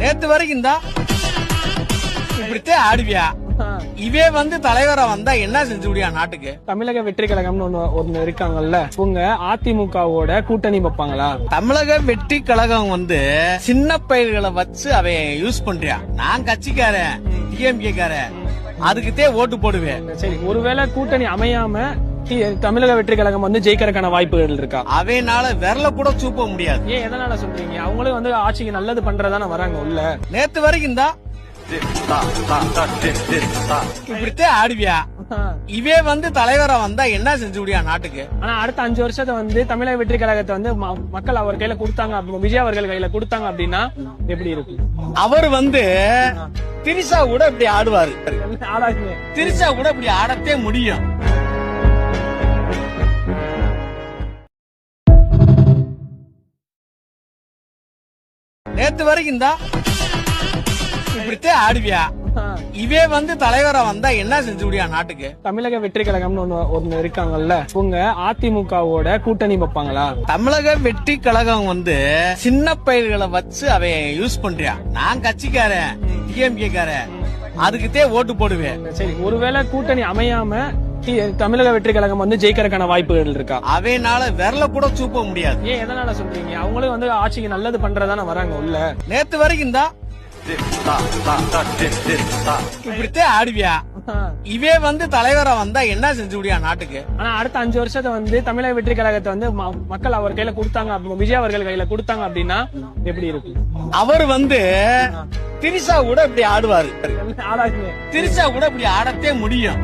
நேத்து வரைக்கும் தான் இப்படித்தான் ஆடுவியா? இவே வந்து தலைவரா வந்தா என்ன செஞ்சு முடியா நாட்டுக்கு? தமிழக வெற்றி கழகம்னு ஒண்ணு ஒண்ணு இருக்காங்கல்ல இவங்க அதிமுகவோட கூட்டணி வைப்பாங்களா? தமிழக வெற்றி கழகம் வந்து சின்ன பயிர்களை வச்சு அவன் யூஸ் பண்றியா? நான் கட்சிக்காரன் டிஎம்கே காரன் அதுக்குத்தே ஓட்டு போடுவேன். சரி ஒருவேளை கூட்டணி அமையாம தமிழக வெற்றி கழகம் வந்து ஜெயிக்கிறதுக்கான வாய்ப்புகள் இருக்கா? அவனால விரல கூட சூப்ப முடியாது. ஏன் எதனால சொல்றீங்க? அவங்களும் வந்து ஆட்சிக்கு நல்லது பண்றதானே வராங்க உள்ள. நேத்து வரைக்கும் தான் இப்படித்தான் ஆடுவியா? இவே வந்து தலைவரா வந்தா என்ன செஞ்சு முடியா நாட்டுக்கு? ஆனா அடுத்த அஞ்சு வருஷத்தை வந்து தமிழக வெற்றி கழகத்தை வந்து மக்கள் அவர் கையில கொடுத்தாங்க விஜய் அவர்கள் கையில கொடுத்தாங்க அப்படின்னா எப்படி இருக்கும்? அவர் வந்து திரிசா கூட இப்படி ஆடுவாரு. திரிசா கூட இப்படி ஆடத்தே முடியும். நேத்து வரைக்கும் தான் இப்படித்தான் ஆடுவியா? இவே வந்து தலைவரா வந்தா என்ன செஞ்சு முடியா நாட்டுக்கு? தமிழக வெற்றி கழகம்னு ஒண்ணு ஒண்ணு இருக்காங்கல்ல இவங்க அதிமுகவோட கூட்டணி வைப்பாங்களா? தமிழக வெற்றி கழகம் வந்து சின்ன பயிர்களை வச்சு அவன் யூஸ் பண்றியா? நான் கட்சிக்காரன் டிஎம்கே காரன். அதுக்குத்தே ஓட்டு போடுவேன். சரி ஒருவேளை கூட்டணி அமையாம தமிழக வெற்றி கழகம் வந்து ஜெயிக்கிறதுக்கான வாய்ப்புகள் இருக்கா? அவனால விரல கூட சூப்ப முடியாது. ஏன் எதனால சொல்றீங்க? அவங்களும் வந்து ஆட்சிக்கு நல்லது பண்றதானே வராங்க உள்ள. நேத்து வரைக்கும் தான் இப்படித்தான் ஆடுவியா? இவே வந்து தலைவரா வந்தா என்ன செஞ்சு முடியா நாட்டுக்கு? ஆனா அடுத்த அஞ்சு வருஷத்தை வந்து தமிழக வெற்றி கழகத்தை வந்து மக்கள் அவர் கையில கொடுத்தாங்க விஜய் அவர்கள் கையில கொடுத்தாங்க அப்படின்னா எப்படி இருக்கும்? அவர் வந்து திரிசா கூட இப்படி ஆடுவாரு. திரிசா கூட இப்படி ஆடத்தே முடியும்.